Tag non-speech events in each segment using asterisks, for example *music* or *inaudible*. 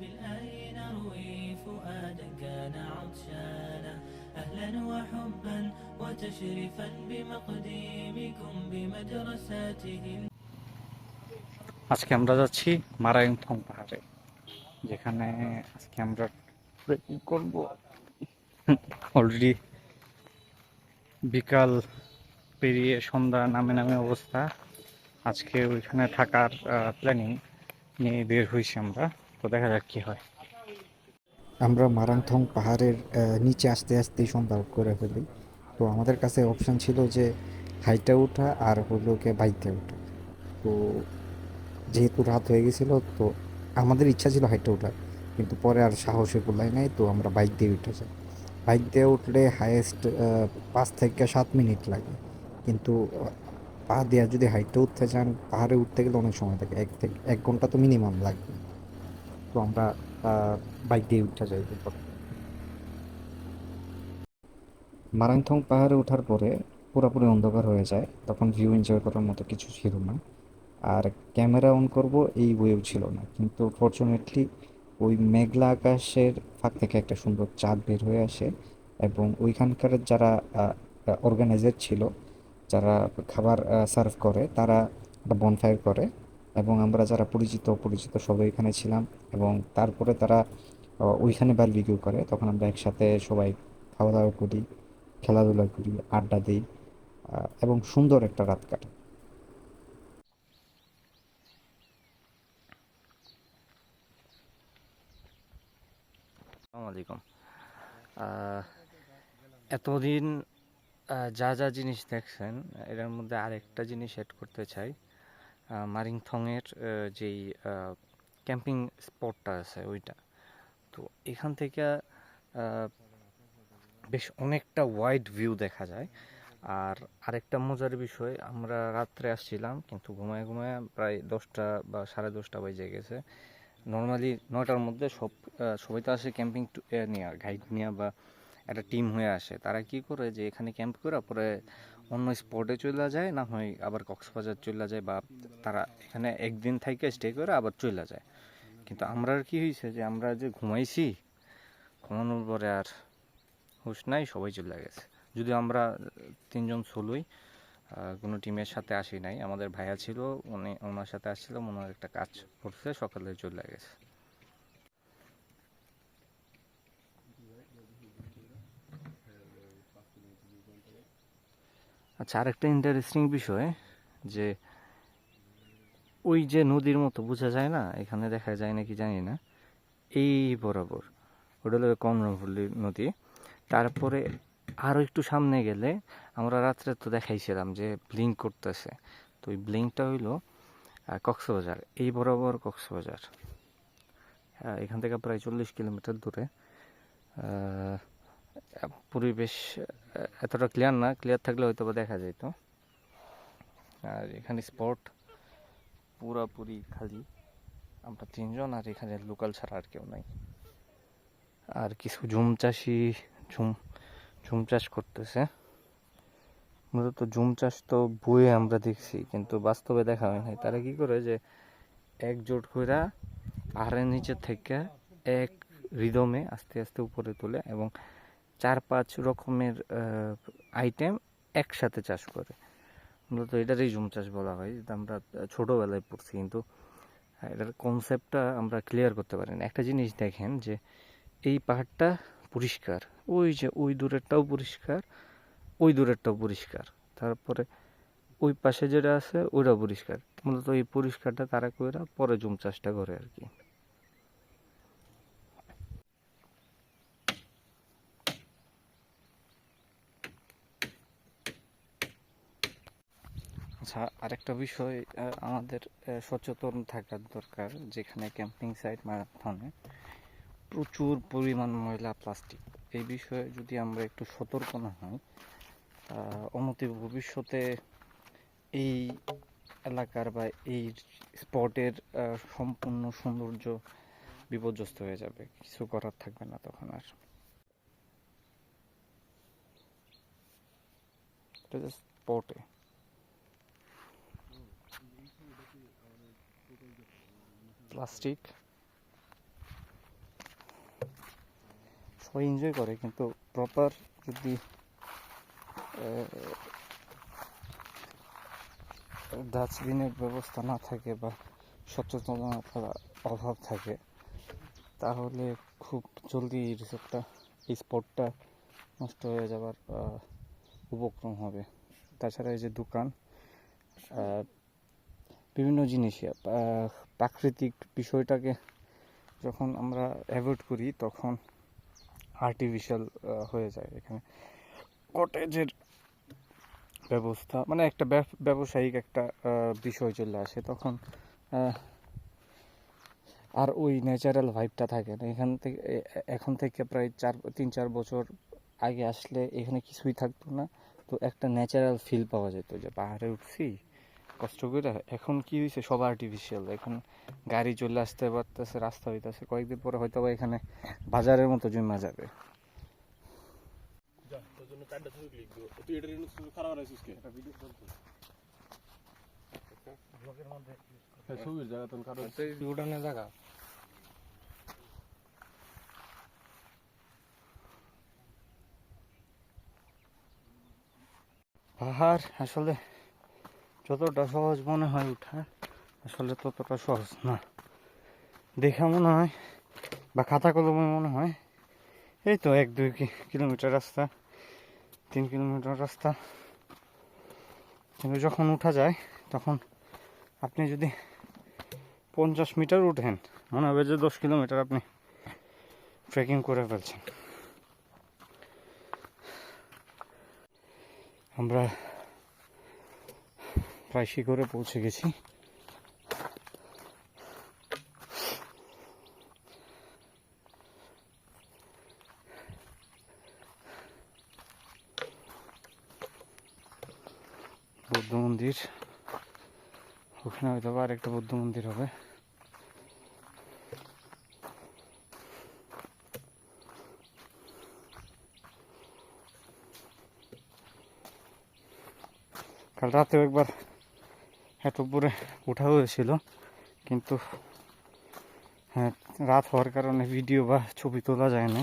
بالآي نروي فؤادا كان عطشانا أهلا وحبا وتشريفا بمقديمكم بمدرساتهم আজকে আমরা যাচ্ছি মারায়ংথং পাহাড়ে যেখানে আজকে আমরা ট্রেকিং করব অলরেডি বিকাল পেরিয়ে সন্ধ্যা নামে নামে অবস্থা আজকে ওইখানে থাকার প্ল্যানিং নিয়ে বের হয়েছি আমরা তো দেখা যাক কি হয়। আমরা মারাংথং পাহাড়ের নিচে আসতে আসতেই সন্ধ্যা করে ফেলি। তো আমাদের কাছে অপশন ছিল যে হাইটে ওঠা আর হলো গিয়ে বাইকে ওঠা তো যেহেতু রাত হয়ে গেছিল, তো আমাদের ইচ্ছা ছিল হাইটে ওঠার, কিন্তু পরে আর সাহসে কুলাই নাই, তো আমরা বাইক দিয়ে উঠে যাই। বাইক দিয়ে উঠলে হায়েস্ট পাঁচ থেকে সাত মিনিট লাগে। কিন্তু পা দিয়ে যদি হাইটে উঠতে চান, পাহাড়ে উঠতে গেলে অনেক সময় থাকে এক থেকে এক ঘণ্টা তো মিনিমাম লাগবে। তো আমরা বাইক দিয়ে উঠে যাই এরপর মারাংথং পাহাড়ে ওঠার পরে পুরোপুরি অন্ধকার হয়ে যায়। তখন ভিউ এনজয় করার মতো কিছু ছিল না। আর ক্যামেরা অন করব এই বইও ছিল না। কিন্তু ফর্চুনেটলি ওই মেঘলা আকাশের ফাঁক থেকে একটা সুন্দর চাঁদ বের হয়ে আসে এবং ওইখানকার যারা অর্গানাইজার ছিল, যারা খাবার সার্ভ করে, তারা একটা বনফায়ার করে। এবং আমরা যারা পরিচিত, অপরিচিত সবাই এখানে ছিলাম এবং তারপরে তারা ওইখানে বারবিকিউ করে। তখন আমরা একসাথে সবাই খাওয়া দাওয়া করি, খেলাধুলা করি, আড্ডা দিই এবং সুন্দর একটা রাত কাটে আলাইকুম। এতদিন যা যা জিনিস দেখছেন, এটার মধ্যে আরেকটা জিনিস অ্যাড করতে চাই। মারিংথংয়ের যেই ক্যাম্পিং স্পটটা আছে ওইটা। তো এখান থেকে বেশ অনেকটা ওয়াইড ভিউ দেখা যায়। আর আরেকটা মজার বিষয়, আমরা রাত্রে আসছিলাম, কিন্তু ঘুমায় ঘুমায় প্রায় দশটা বা সাড়ে দশটা বেজে গেছে। নর্মালি নয়টার মধ্যে সব সবাই তো আসে ক্যাম্পিং নিয়ে গাইড নিয়ে বা একটা টিম হয়ে আসে। তারা কি করে যে এখানে ক্যাম্প করে পরে অন্য স্পটে চলে যায়, না হয় আবার কক্সবাজার চলে যায় বা তারা এখানে একদিন থেকে স্টে করে আবার চলে যায়। কিন্তু আমরা কি হয়েছে যে আমরা যে ঘুমাইছি, ঘুমানোর পরে আর হুশ নাই, সবাই চলে গেছে। যদিও আমরা তিনজন সোলোই কোনো টিমের সাথে আসি নাই। আমাদের ভাইয়া ছিল, উনি ওনার সাথে আসছিলাম ওনার একটা কাজ করছে, সকালে চলে গেছে। আচ্ছা আরেকটা ইন্টারেস্টিং বিষয় যে ওই যে নদীর মতো বোঝা যায় না, এখানে দেখা যায় নাকি জানি না, এই বরাবর। ওটা হলো কমরমপল্লী নদী। তারপরে আরও একটু সামনে গেলে আমরা রাত্রে তো দেখাইছিলাম যে ব্লিঙ্ক করতেছে। তো ওই ব্লিঙ্কটা হইল কক্সবাজার, এই বরাবর কক্সবাজার। এখান থেকে প্রায় চল্লিশ কিলোমিটার দূরে। পরিবেশ এতটা ক্লিয়ার না। ক্লিয়ার থাকলে হয়তো বা দেখা যেত আর এখানে স্পট পুরাপুরি খালি। আমরা তিনজন আর এখানে লোকাল ছাড়া আর কেউ নাই। আর কিছু ঝুম চাষি ঝুম ঝুম চাষ করতেছে। মূলত ঝুম চাষ তো বইয়ে আমরা দেখছি, কিন্তু বাস্তবে দেখা হয় নাই। তারা কি করে যে একজোট কইরা পাহাড়ের নিচে থেকে এক রিদমে আস্তে আস্তে উপরে তোলে এবং চার পাঁচ রকমের আইটেম একসাথে চাষ করে। মূলত এটারই জুম চাষ বলা হয়, যেটা আমরা ছোটোবেলায় পড়ছি। কিন্তু এটার কনসেপ্টটা আমরা ক্লিয়ার করতে পারি না একটা জিনিস দেখেন যে, এই পাহাড়টা পরিষ্কার। ওই যে, ওই দূরেরটাও পরিষ্কার, ওই দূরেরটাও পরিষ্কার। তারপরে ওই পাশে যেটা আছে, ওইটাও পরিষ্কার। মূলত এই পরিষ্কারটা তারা কইরা পরে জুম চাষটা করে আর কি। আচ্ছা আরেকটা বিষয় আমাদের সচেতন থাকার দরকার, যেখানে ক্যাম্পিং সাইট মারাথনে প্রচুর পরিমাণ ময়লা প্লাস্টিক এই বিষয়ে যদি আমরা একটু সতর্ক না হই অনতি ভবিষ্যতে এই এলাকার বা এই স্পটের সম্পূর্ণ সৌন্দর্য বিপর্যস্ত হয়ে যাবে। কিছু করার থাকবে না তখন আর। স্পটে প্লাস্টিক সবাই এনজয় করে কিন্তু প্রপার যদি ডাস্টবিনের ব্যবস্থা না থাকে বা সচেতনতার অভাব থাকে তাহলে খুব জলদি রিসোর্টটা এই স্পটটা নষ্ট হয়ে আহ, উপক্রম হবে। তাছাড়া এই যে দোকান বিভিন্ন জিনিসই আহ, প্রাকৃতিক বিষয়টাকে যখন আমরা অ্যাভয়েড করি তখন আর্টিফিশিয়াল হয়ে যায় এখানে। কটেজের ব্যবস্থা মানে একটা ব্যবসায়িক একটা বিষয় চলে আসে তখন আর ওই ন্যাচারাল ভাইবটা থাকে না। এখান থেকে এখন থেকে প্রায় চার তিন চার বছর আগে আসলে এখানে কিছুই থাকতো না। তো একটা ন্যাচারাল ফিল পাওয়া যেত যে পাহাড়ে উঠছি কষ্ট করে এখন কি হয়েছে সব আর্টিফিশিয়াল এখন গাড়ি চলে আসতে পারতেছে রাস্তা হইতেছে। কয়েকদিন পরে হয়তো বা এখানে বাজারের মতো জমা যাবে। হ্যাঁ জায়গা। পাহাড় আসলে যতটা সহজ মনে হয় ওঠা আসলে ততটা সহজ না। দেখা মনে হয়, বা খাতা কলমে মনে হয়, এই তো এক, দুই কিলোমিটার রাস্তা, তিন কিলোমিটার রাস্তা। কিন্তু যখন উঠা যায়, তখন আপনি যদি পঞ্চাশ মিটার উঠেন, মনে হবে যে দশ কিলোমিটার আপনি ট্রেকিং করে ফেলছেন। আমরা প্রায় শিখরে পৌঁছে গেছি। বৌদ্ধ মন্দির। ওখানে হয়তো বা আরেকটা বৌদ্ধ মন্দির হবে। কাল রাতেও একবার এত উপরে ওঠা হয়েছিল। কিন্তু হ্যাঁ রাত হওয়ার কারণে ভিডিও বা ছবি তোলা যায় না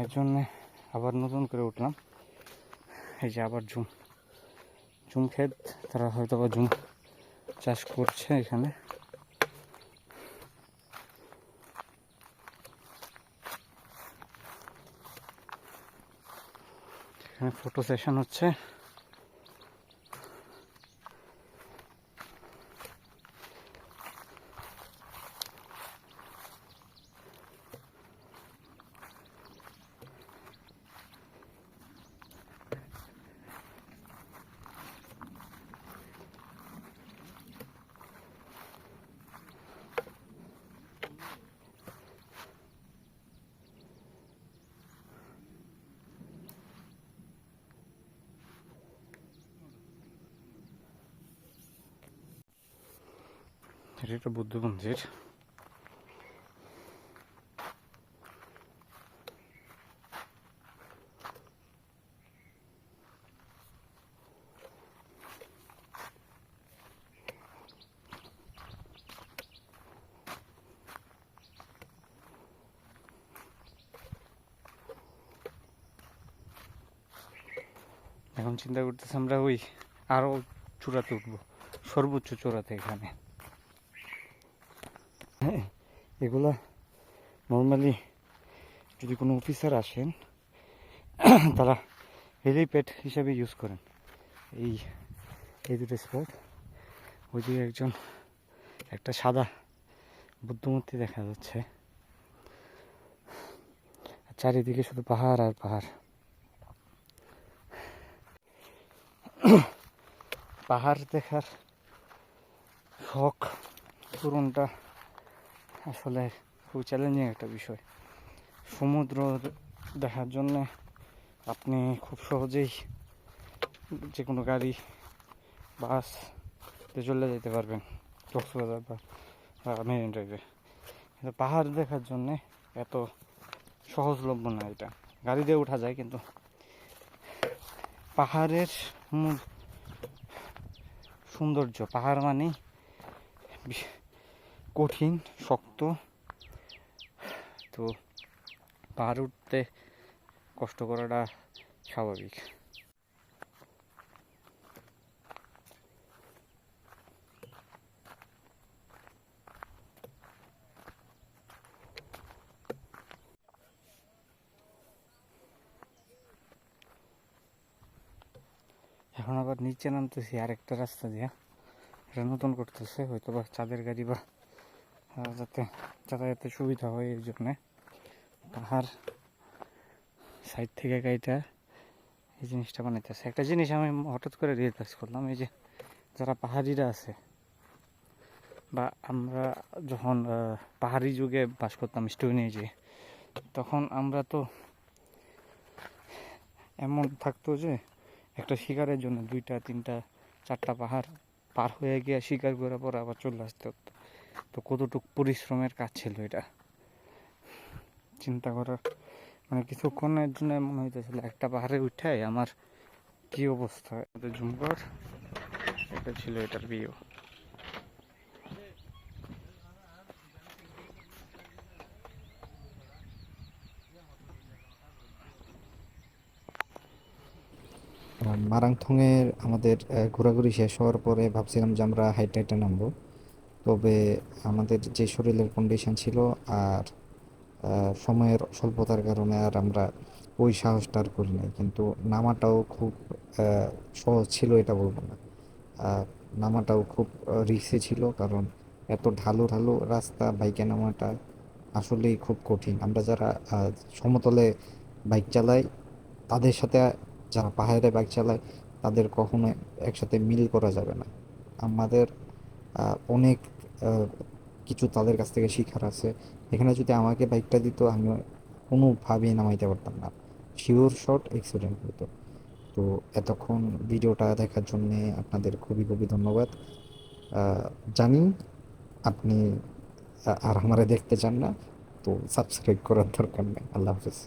এর জন্যে আবার নতুন করে উঠলাম। এই যে আবার জুম জুম ক্ষেত, তারা হয়তো বা জুম চাষ করছে এখানে। এখানে ফটো সেশন হচ্ছে। এটা বুদ্ধ মন্দির। এখন চিন্তা করতেছি আমরা ওই আরও চূড়াতে উঠবো সর্বোচ্চ চূড়াতে এখানে। এগুলা নর্মালি যদি কোনো অফিসার আসেন, *coughs* তারা হেলিপ্যাড হিসাবে ইউজ করেন। এই এই দুটো স্পট ওইদিকে একজন, একটা সাদা বুদ্ধমূর্তি দেখা যাচ্ছে। চারিদিকে শুধু পাহাড় আর পাহাড়। *coughs* পাহাড় দেখার শখ পূরণটা আসলে খুব চ্যালেঞ্জিং একটা বিষয়। সমুদ্র দেখার জন্য আপনি খুব সহজেই যে কোনো গাড়ি বাসতে চলে যেতে পারবেন, কক্সবাজার বা মেরিন ড্রাইভে কিন্তু পাহাড় দেখার জন্যে এত সহজলভ্য না এটা। গাড়ি দিয়ে ওঠা যায় কিন্তু পাহাড়ের সৌন্দর্য, পাহাড় মানেই কঠিন, শক্ত। তো পাহাড় উঠতে কষ্ট করাটা স্বাভাবিক। এখন আবার নিচে নামতেছি, আরেকটা রাস্তা দিয়ে। এটা নতুন করতেছে হয়তো বা চাঁদের গাড়ি বা যাতে যাতায়াতের সুবিধা হয় এই জন্যে। পাহাড় সাইড থেকে গাড়িটা এই জিনিসটা বানাইতেছে। একটা জিনিস আমি হঠাৎ করে রিয়েলাইজ করলাম, এই যে যারা পাহাড়িরা আছে, বা আমরা যখন পাহাড়ি যুগে বাস করতাম স্টোনে যে তখন আমরা তো এমন থাকতো যে একটা শিকারের জন্য দুইটা, তিনটা, চারটা পাহাড় পার হয়ে গিয়ে শিকার করার পর আবার চলে আসতে হতো। তো কতটুক পরিশ্রমের কাজ ছিল এটা? চিন্তা করার মানে কিছুক্ষণের জন্য মনে হইতেছিল, একটা পাহাড়ে উঠাই আমার কি অবস্থা? এটা ঝুমকর এটা ছিল এটার ভিউ মারাংথংয়ের আমাদের ঘোরাঘুরি শেষ হওয়ার পরে ভাবছিলাম যে আমরা হাইট হাইটে নামবো। তবে আমাদের যে শরীরের কন্ডিশন ছিল আর সময়ের স্বল্পতার কারণে আর আমরা ওই সাহসটা আর করি নাই। কিন্তু নামাটাও খুব সহজ ছিল এটা বলব না। নামাটাও খুব রিস্কি ছিল কারণ এত ঢালু ঢালু রাস্তা বাইকে নামাটা আসলেই খুব কঠিন। আমরা যারা সমতলে বাইক চালাই, তাদের সাথে যারা পাহাড়ে বাইক চালায়, তাদের কখনো একসাথে মিল করা যাবে না। আমাদের অনেক কিছু তাদের কাছ থেকে শিখার আছে। এখানে যদি আমাকে বাইকটা দিত আমি কোনোভাবেই নামাইতে পারতাম না। শিওর শট অ্যাক্সিডেন্ট হতো তো এতক্ষণ ভিডিওটা দেখার জন্য আপনাদের খুবই খুবই ধন্যবাদ। জানি আপনি আর আমারে দেখতে চান না, তো সাবস্ক্রাইব করার দরকার নেই। আল্লাহ হাফিজ।